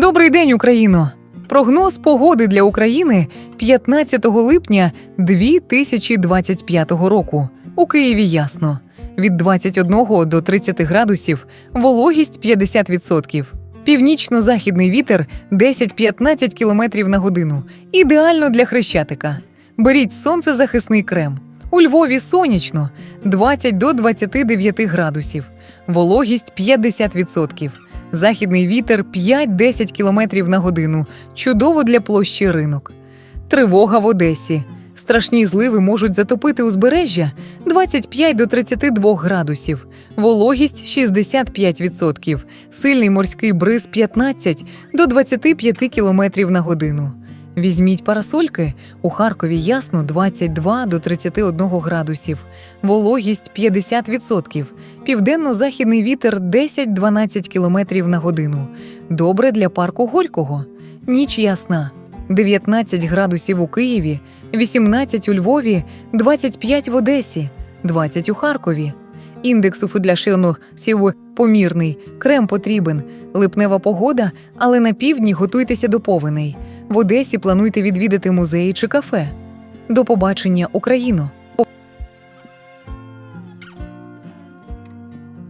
Добрий день, Україно! Прогноз погоди для України 15 липня 2025 року. У Києві ясно. Від 21 до 30 градусів, вологість 50%. Північно-західний вітер 10-15 км на годину. Ідеально для хрещатика. Беріть сонцезахисний крем. У Львові сонячно 20 до 29 градусів. Вологість 50%. Західний вітер 5-10 км на годину. Чудово для площі ринок. Тривога в Одесі. Страшні зливи можуть затопити узбережжя 25 до 32 градусів, вологість 65%, сильний морський бриз 15 до 25 км на годину. Візьміть парасольки. У Харкові ясно 22 до 31 градусів, вологість 50%, південно-західний вітер 10-12 км на годину. Добре для парку Горького. Ніч ясна. 19 градусів у Києві, 18 у Львові, 25 в Одесі, 20 у Харкові. Індекс у фудляшину сів помірний, крем потрібен, липнева погода, але на півдні готуйтеся до повеней. В Одесі плануйте відвідати музеї чи кафе. До побачення, Україно!